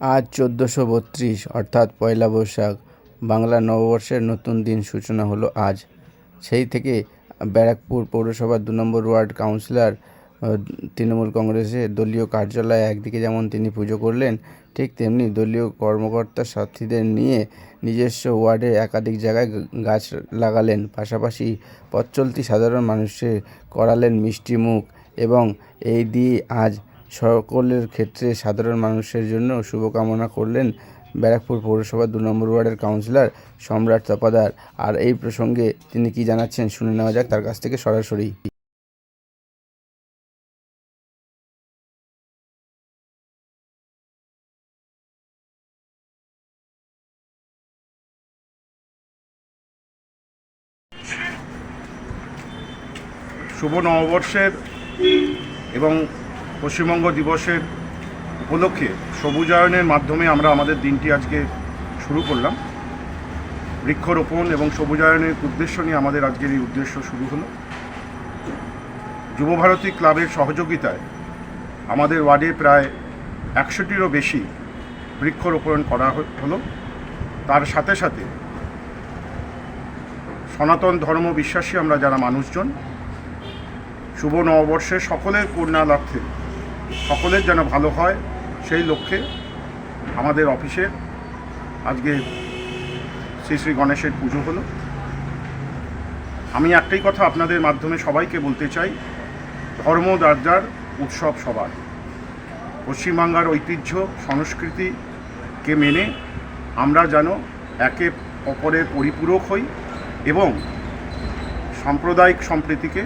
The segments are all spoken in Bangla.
আজ চোদ্দোশো বত্রিশ, অর্থাৎ পয়লা বৈশাখ। বাংলা নববর্ষের নতুন দিন সূচনা হলো আজ। সেই থেকে ব্যারাকপুর পৌরসভার দু নম্বর ওয়ার্ড কাউন্সিলর তৃণমূল কংগ্রেসের দলীয় কার্যালয়ে একদিকে যেমন তিনি পুজো করলেন, ঠিক তেমনি দলীয় কর্মকর্তা সাথীদের নিয়ে নিজস্ব ওয়ার্ডে একাধিক জায়গায় গাছ লাগালেন। পাশাপাশি পথচলতি সাধারণ মানুষের করালেন মিষ্টি মুখ এবং এই দিয়ে আজ সকলের ক্ষেত্রে সাধারণ মানুষের জন্য শুভকামনা করলেন ব্যারাকপুর পৌরসভা দু নম্বর ওয়ার্ডের কাউন্সিলর সম্রাট তপাদার। আর এই প্রসঙ্গে তিনি কি জানাচ্ছেন শুনে নেওয়া যাক, তার কাছ থেকে সরাসরি। শুভ নববর্ষের এবং পশ্চিমবঙ্গ দিবসের উপলক্ষে সবুজায়নের মাধ্যমে আমরা আমাদের দিনটি আজকে শুরু করলাম। বৃক্ষরোপণ এবং সবুজায়নের উদ্দেশ্য নিয়ে আমাদের আজকের এই উদ্দেশ্য শুরু হলো। যুবভারতী ক্লাবের সহযোগিতায় আমাদের ওয়ার্ডে প্রায় একশোটিরও বেশি বৃক্ষরোপণ করা হলো। তার সাথে সাথে সনাতন ধর্ম বিশ্বাসী আমরা যারা মানুষজন, শুভ নববর্ষে সকলের কন্যালাভে সকলের যেন ভালো হয়, সেই লক্ষ্যে আমাদের অফিসে আজকে শ্রী শ্রী গণেশের পুজো হলো। আমি একটাই কথা আপনাদের মাধ্যমে সবাইকে বলতে চাই, ধর্ম দার্জার উৎসব সবার। পশ্চিমবাংলার ঐতিহ্য, সংস্কৃতিকে মেনে আমরা যেন একে অপরের পরিপূরক হই এবং সাম্প্রদায়িক সম্প্রীতিকে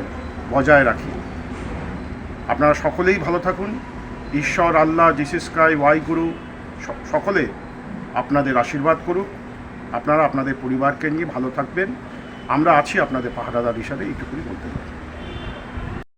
বজায় রাখি। আপনারা সকলেই ভালো থাকুন। ঈশ্বর, আল্লাহ জিসিস ক্রাই ওয়াই গুরু সকলে আপনাদের আশীর্বাদ করুক। আপনারা আপনাদের পরিবারকে নিয়ে ভালো থাকবেন। আমরা আছি আপনাদের পাহারাদার হিসাবে এইটুকুনি বলতে পারি